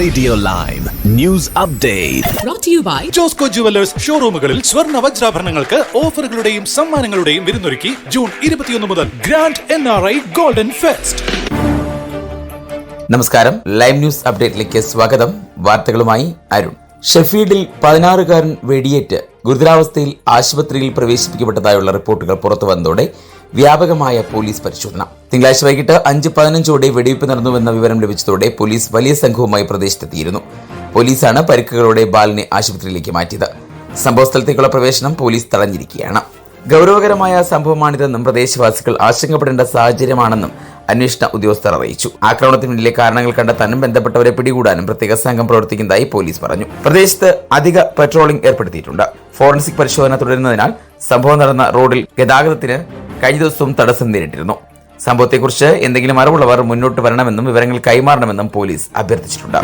Radio live news update Josco jewellers ഷോറൂമുകളിൽ സ്വർണ വജ്രാഭരണങ്ങൾക്ക് ഓഫറുകളുടെയും സമ്മാനങ്ങളുടെയും വിരുന്നൊരുക്കി ജൂൺ ഇരുപത്തിയൊന്ന് മുതൽ grand N R I golden fest. നമസ്കാരം. ലൈവ് ന്യൂസ് അപ്ഡേറ്റിലേക്ക് സ്വാഗതം. വാർത്തകളുമായി അരുൺ. ഷെഫീൽഡിൽ പതിനാറുകാരൻ വെടിയേറ്റ്. ഗുരുതരാവസ്ഥയിൽ ആശുപത്രിയിൽ പ്രവേശിപ്പിക്കപ്പെട്ടതായുള്ള റിപ്പോർട്ടുകൾ പുറത്തു വന്നതോടെ വ്യാപകമായ പോലീസ് പരിശോധന. തിങ്കളാഴ്ച വൈകിട്ട് അഞ്ച് പതിനഞ്ചോടെ വെടിവയ്പ് നടന്നുവെന്ന വിവരം ലഭിച്ചതോടെ പോലീസ് വലിയ സംഘവുമായി പ്രദേശത്തെത്തിയിരുന്നു. പോലീസാണ് പരിക്കുകളോടെ ബാലിനെ ആശുപത്രിയിലേക്ക് മാറ്റിയത്. സംഭവസ്ഥലത്തേക്കുള്ള പ്രവേശനം പോലീസ് തടഞ്ഞിരിക്കുകയാണ്. ഗൗരവകരമായ സംഭവമാണിതെന്നും പ്രദേശവാസികൾ ആശങ്കപ്പെടേണ്ട സാഹചര്യമാണെന്നും അന്വേഷണ ഉദ്യോഗസ്ഥർ അറിയിച്ചു. ആക്രമണത്തിന് പിന്നിലെ കാരണങ്ങൾ കണ്ടെത്താനും ബന്ധപ്പെട്ടവരെ പിടികൂടാനും പ്രത്യേക സംഘം പ്രവർത്തിക്കുന്നതായി പോലീസ് പറഞ്ഞു. പ്രദേശത്ത് അധിക പെട്രോളിംഗ് ഏർപ്പെടുത്തിയിട്ടുണ്ട്. ഫോറൻസിക് പരിശോധന തുടരുന്നതിനാൽ സംഭവം നടന്ന റോഡിൽ ഗതാഗതത്തിന് കഴിഞ്ഞ ദിവസവും തടസ്സം നേരിട്ടിരുന്നു. സംഭവത്തെക്കുറിച്ച് എന്തെങ്കിലും അറിവുള്ളവർ മുന്നോട്ട് വരണമെന്നും വിവരങ്ങൾ കൈമാറണമെന്നും പോലീസ് അഭ്യർത്ഥിച്ചിട്ടുണ്ട്.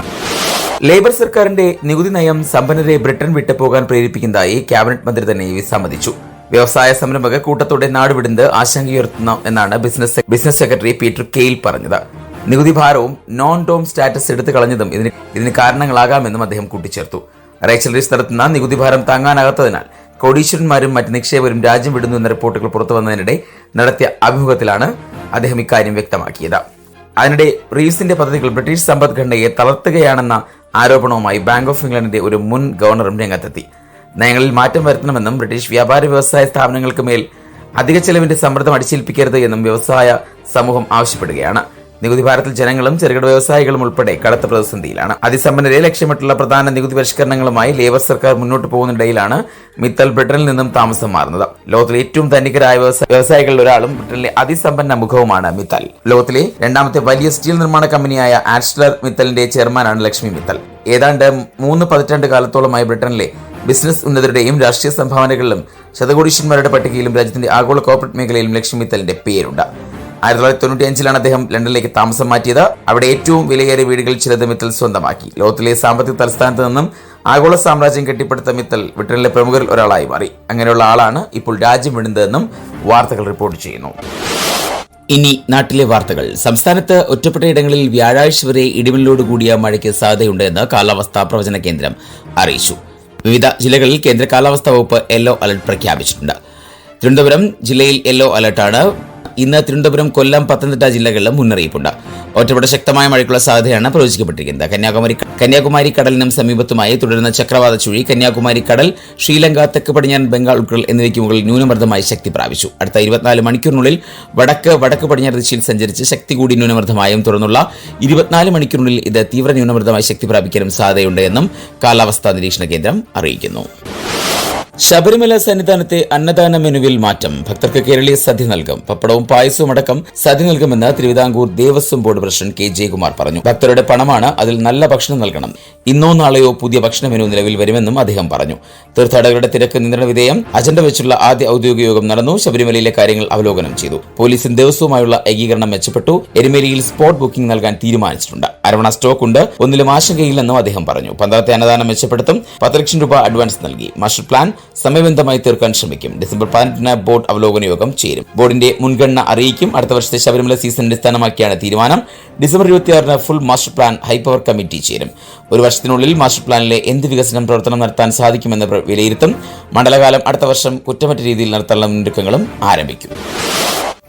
ലേബർ സർക്കാരിന്റെ നികുതി നയം സമ്പന്നരെ ബ്രിട്ടൻ വിട്ടു പോകാൻ പ്രേരിപ്പിക്കുന്നതായി ക്യാബിനറ്റ് മന്ത്രി തന്നെ വിസമ്മതിച്ചു വ്യവസായ സംരംഭക കൂട്ടത്തോടെ നാടുവിടുന്നത് ആശങ്കയുയർത്തുന്നു എന്നാണ് ബിസിനസ് ബിസിനസ് സെക്രട്ടറി പീറ്റർ കെയിൽ പറഞ്ഞത്. നികുതി ഭാരവും നോൺ ടോം സ്റ്റാറ്റസ് എടുത്തു കളഞ്ഞതും ഇതിന് ഇതിന് കാരണങ്ങളാകാമെന്നും അദ്ദേഹം കൂട്ടിച്ചേർത്തു. റേച്ചൽ റീസ് നടത്തുന്ന നികുതി ഭാരം താങ്ങാനാകാത്തതിനാൽ കോടീശ്വരന്മാരും മറ്റ് നിക്ഷേപകരും രാജ്യം വിടുന്നു എന്ന റിപ്പോർട്ടുകൾ പുറത്തു വന്നതിനിടെ നടത്തിയ അഭിമുഖത്തിലാണ് അദ്ദേഹം ഇക്കാര്യം വ്യക്തമാക്കിയത്. അതിനിടെ റീവ്സിന്റെ പദ്ധതികൾ ബ്രിട്ടീഷ് സമ്പദ്ഘടനയെ തളർത്തുകയാണെന്ന ആരോപണവുമായി ബാങ്ക് ഓഫ് ഇംഗ്ലണ്ടിന്റെ ഒരു മുൻ ഗവർണറും രംഗത്തെത്തി. നയങ്ങളിൽ മാറ്റം വരുത്തണമെന്നും ബ്രിട്ടീഷ് വ്യാപാര വ്യവസായ സ്ഥാപനങ്ങൾക്ക് മേൽ അധിക ചെലവിന്റെ സമ്മർദ്ദം അടിച്ചേൽപ്പിക്കരുത് എന്നും വ്യവസായ സമൂഹം ആവശ്യപ്പെടുകയാണ്. നികുതി ഭാരത്തിൽ ജനങ്ങളും ചെറുകിട വ്യവസായികളും ഉൾപ്പെടെ കടുത്ത പ്രതിസന്ധിയിലാണ്. അതിസമ്പന്നരെ ലക്ഷ്യമിട്ടുള്ള പ്രധാന നികുതി പരിഷ്കരണങ്ങളുമായി ലേബർ സർക്കാർ മുന്നോട്ട് പോകുന്നിടയിലാണ് മിത്തൽ ബ്രിട്ടനിൽ നിന്നും താമസം മാറുന്നത്. ലോകത്തിലെ ഏറ്റവും ധനികരായ വ്യവസായ- വ്യവസായികളിൽ ഒരാളും ബ്രിട്ടനിലെ അതിസമ്പന്ന മുഖവുമാണ് മിത്തൽ. ലോകത്തിലെ രണ്ടാമത്തെ വലിയ സ്റ്റീൽ നിർമ്മാണ കമ്പനിയായ ആഡ്സ്ലർ മിത്തലിന്റെ ചെയർമാനാണ് ലക്ഷ്മി മിത്തൽ. ഏതാണ്ട് മൂന്ന് പതിറ്റാണ്ട് കാലത്തോളമായി ബ്രിട്ടനിലെ ബിസിനസ് ഉന്നതരുടെയും രാഷ്ട്രീയ സംഭാവനകളിലും ശതകോടീശ്വന്മാരുടെ പട്ടികയിലും രാജ്യത്തിന്റെ ആഗോള കോർപ്പറേറ്റ് മേഖലയിലും ലക്ഷ്മി മിത്തലിന്റെ പേരുണ്ട്. ആയിരത്തി തൊള്ളായിരത്തി തൊണ്ണൂറ്റി അഞ്ചിലാണ് അദ്ദേഹം ലണ്ടനിലേക്ക് താമസം മാറ്റിയത്. അവിടെ ഏറ്റവും വിലയേറിയ വീടുകളിൽ ചിലത് മിത്തൽ സ്വന്തമാക്കി. ലോകത്തിലെ സാമ്പത്തിക തലസ്ഥാനത്ത് നിന്നും ആഗോള സാമ്രാജ്യം കെട്ടിപ്പടുത്ത മിത്തൽ ബ്രിട്ടനിലെ പ്രമുഖരിൽ ഒരാളായി മാറി. അങ്ങനെയുള്ള ആളാണ് ഇപ്പോൾ രാജ്യം വിടുന്നതെന്നും വാർത്തകൾ റിപ്പോർട്ട് ചെയ്യുന്നു. ഇനി നാട്ടിലെ വാർത്തകൾ. സംസ്ഥാനത്ത് ഒറ്റപ്പെട്ടയിടങ്ങളിൽ വ്യാഴാഴ്ച വരെ ഇടിമിന്നലോട് കൂടിയ മഴയ്ക്ക് സാധ്യതയുണ്ടെന്ന് കാലാവസ്ഥാ പ്രവചന കേന്ദ്രം അറിയിച്ചു. വിവിധ ജില്ലകളിൽ കേന്ദ്ര കാലാവസ്ഥാ വകുപ്പ് യെല്ലോ അലർട്ട് പ്രഖ്യാപിച്ചിട്ടുണ്ട്. തിരുവനന്തപുരം ജില്ലയിൽ യെല്ലോ അലർട്ടാണ്. ഇന്ന് തിരുവനന്തപുരം കൊല്ലം പത്തനംതിട്ട ജില്ലകളിലും മുന്നറിയിപ്പുണ്ട്. ഒറ്റപ്പെട്ട ശക്തമായ മഴയ്ക്കുള്ള സാധ്യതയാണ് പ്രവചിക്കപ്പെട്ടിരിക്കുന്നത്. കന്യാകുമാരി കന്യാകുമാരി കടലിനും സമീപത്തുമായി തുടരുന്ന ചക്രവാത ചുഴി കന്യാകുമാരി കടൽ ശ്രീലങ്ക തെക്ക് പടിഞ്ഞാറൻ ബംഗാൾ ഉൾക്കടൽ എന്നിവയ്ക്ക് മുകളിൽ ന്യൂനമർദ്ദമായി ശക്തി പ്രാപിച്ചു. അടുത്ത ഇരുപത്തിനാല് മണിക്കൂറിനുള്ളിൽ വടക്ക് വടക്ക് പടിഞ്ഞാറ് ദിശയിൽ സഞ്ചരിച്ച് ശക്തി കൂടി ന്യൂനമർദ്ദമായും തുടർന്നുള്ള ഇരുപത്തിനാല് മണിക്കൂറിനുള്ളിൽ ഇത് തീവ്ര ന്യൂനമർദ്ദമായി ശക്തി പ്രാപിക്കാനും സാധ്യതയുണ്ട് എന്നും കാലാവസ്ഥാ നിരീക്ഷണ കേന്ദ്രം അറിയിക്കുന്നു. ശബരിമല സന്നിധാനത്തെ അന്നദാന മെനുവിൽ മാറ്റം. ഭക്തർക്ക് കേരളീയ സദ്യ നൽകും. പപ്പടവും പായസവും അടക്കം സദ്യ നൽകുമെന്ന് Thiruvithamkoor Devaswom board president K. Jayakumar പറഞ്ഞു. ഭക്തരുടെ പണമാണ് അതിൽ നല്ല ഭക്ഷണം നൽകണം. ഇന്നോ നാളെയോ പുതിയ ഭക്ഷണ മെനു നിലവിൽ വരുമെന്നും അദ്ദേഹം പറഞ്ഞു. തീർത്ഥാടകരുടെ തിരക്ക് നിയന്ത്രണ വിധേയം അജണ്ട വെച്ചുള്ള ആദ്യ ഔദ്യോഗിക യോഗം നടന്നു. ശബരിമലയിലെ കാര്യങ്ങൾ അവലോകനം ചെയ്തു. പോലീസും ദേവസ്വവുമായുള്ള ഏകീകരണം മെച്ചപ്പെട്ടു. എരുമേലിയിൽ സ്പോട്ട് ബുക്കിംഗ് നൽകാൻ തീരുമാനിച്ചിട്ടുണ്ട്. അരവണ സ്റ്റോക്ക് ഉണ്ട്. ഒന്നിലും ആശങ്കയില്ലെന്നും അദ്ദേഹം പറഞ്ഞു. പന്തളത്തെ അന്നദാനം മെച്ചപ്പെടുത്തും. പത്ത് ലക്ഷം രൂപ അഡ്വാൻസ് നൽകി. മാസ്റ്റർ പ്ലാൻ സമയബന്ധമായി തീർക്കാൻ ശ്രമിക്കും. ഡിസംബർ പതിനെട്ടിന് ബോർഡ് അവലോകന യോഗം ചേരും. ബോർഡിന്റെ മുൻഗണന അറിയിക്കും. അടുത്ത വർഷത്തെ ശബരിമല സീസൺ അടിസ്ഥാനമാക്കിയാണ് തീരുമാനം. ഡിസംബർ ഇരുപത്തിയാറിന് full master plan high power committee ചേരും. ഒരു വർഷത്തിനുള്ളിൽ മാസ്റ്റർ പ്ലാനിലെ എന്ത് വികസനം പ്രവർത്തനം നടത്താൻ സാധിക്കുമെന്ന് വിലയിരുത്തും. മണ്ഡലകാലം അടുത്ത വർഷം കുറ്റമറ്റ രീതിയിൽ നടത്താനുള്ള മുന്നൊരുക്കങ്ങളും ആരംഭിക്കും.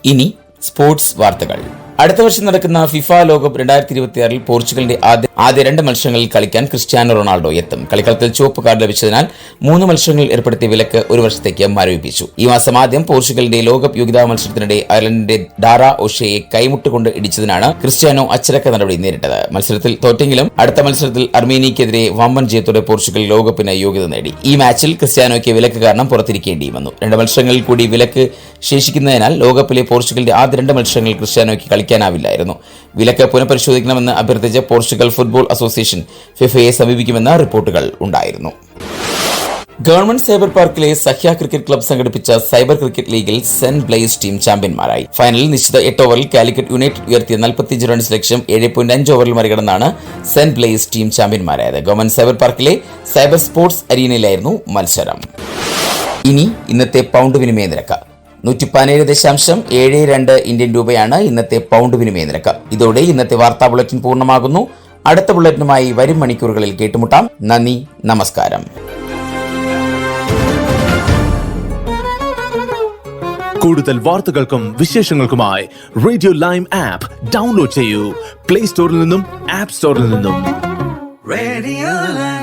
ഇനി സ്പോർട്സ് വാർത്തകൾ. അടുത്ത വർഷം നടക്കുന്ന ഫിഫ ലോകകപ്പ് രണ്ടായിരത്തി ഇരുപത്തിയാറിൽ പോർച്ചുഗലിന്റെ ആദ്യ ആദ്യ രണ്ട് മത്സരങ്ങളിൽ കളിക്കാൻ ക്രിസ്ത്യാനോ റൊണാൾഡോ എത്തും. കളിക്കളത്തിൽ ചുവപ്പ് കാർഡ് ലഭിച്ചതിനാൽ മൂന്ന് മത്സരങ്ങളിൽ ഏർപ്പെടുത്തിയ വിലക്ക് ഒരു വർഷത്തേക്ക് മരവിപ്പിച്ചു. ഈ മാസം ആദ്യം പോർച്ചുഗലിന്റെ ലോകകപ്പ് യോഗ്യതാ മത്സരത്തിനിടെ അയർലൻഡിന്റെ ഡാറ ഒഷയെ കൈമുട്ടുകൊണ്ട് ഇടിച്ചതിനാണ് ക്രിസ്ത്യാനോ അച്ചടക്ക നടപടി നേരിട്ടത്. മത്സരത്തിൽ തോറ്റെങ്കിലും അടുത്ത മത്സരത്തിൽ അർമേനിയക്കെതിരെ വമ്പൻ ജയത്തോടെ പോർച്ചുഗൽ ലോകകപ്പിന് യോഗ്യത നേടി. ഈ മാച്ചിൽ ക്രിസ്ത്യാനോയ്ക്ക് വിലക്ക് കാരണം പുറത്തിരിക്കേണ്ടി വന്നു രണ്ട് മത്സരങ്ങളിൽ കൂടി വിലക്ക് ശേഷിക്കുന്നതിനാൽ ലോകകപ്പിലെ പോർച്ചുഗലിന്റെ ആദ്യ രണ്ട് മത്സരങ്ങളിൽ ക്രിസ്ത്യാനോയ്ക്ക് കളിക്കാനാവില്ലായിരുന്നു. വിലക്ക് പുനഃപരിശോധിക്കണമെന്ന് അഭ്യർത്ഥിച്ച് പോർച്ചുഗൽ ഫുട്ബോൾ അസോസിയേഷൻ ഫിഫയെ സമീപിക്കുമെന്ന റിപ്പോർട്ടുകൾ ഉണ്ടായിരുന്നു. ഗവൺമെന്റ് സൈബർ പാർക്കിലെ സഹ്യ ക്രിക്കറ്റ് ക്ലബ്ബ് സംഘടിപ്പിച്ച സൈബർ ക്രിക്കറ്റ് ലീഗിൽ സെന്റ് ബ്ലേസ് ടീം ചാമ്പ്യന്മാരായി. ഫൈനലിൽ നിശ്ചിത എട്ട് ഓവറിൽ കാലിക്കറ്റ് യുണൈറ്റഡ് ഉയർത്തിയ നാൽപ്പത്തിയഞ്ച് റൺസ് ലക്ഷ്യം ഏഴ് പോയിന്റ് അഞ്ച് ഓവറിൽ മറികടന്നാണ് സെന്റ് ബ്ലേസ് ടീം ചാമ്പ്യന്മാരായത്. ഗവൺമെന്റ് സൈബർ പാർക്കിലെ സൈബർ സ്പോർട്സ് അരീനയിലായിരുന്നു മത്സരം. ഇനി ഇന്നത്തെ പൗണ്ട് വിനിമയ നിരക്ക്. നൂറ്റി പതിനേഴ് ദശാംശം ഏഴ് രണ്ട് ഇന്ത്യൻ രൂപയാണ് ഇന്നത്തെ പൗണ്ട് വിനിമയ നിരക്ക്. ഇതോടെ ഇന്നത്തെ വാർത്താ ബുള്ളറ്റിൻ പൂർണമാകുന്നു. അടുത്ത ബുള്ളറ്റിനുമായി വരും മണിക്കൂറുകളിൽ കേട്ടുമുട്ടാം. നന്ദി നമസ്കാരം. കൂടുതൽ വാർത്തകൾക്കും വിശേഷങ്ങൾക്കുമായി റേഡിയോ ലൈം ആപ്പ് ഡൗൺലോഡ് ചെയ്യൂ. പ്ലേ സ്റ്റോറിൽ നിന്നും ആപ്പ് സ്റ്റോറിൽ നിന്നും. റേഡിയോ.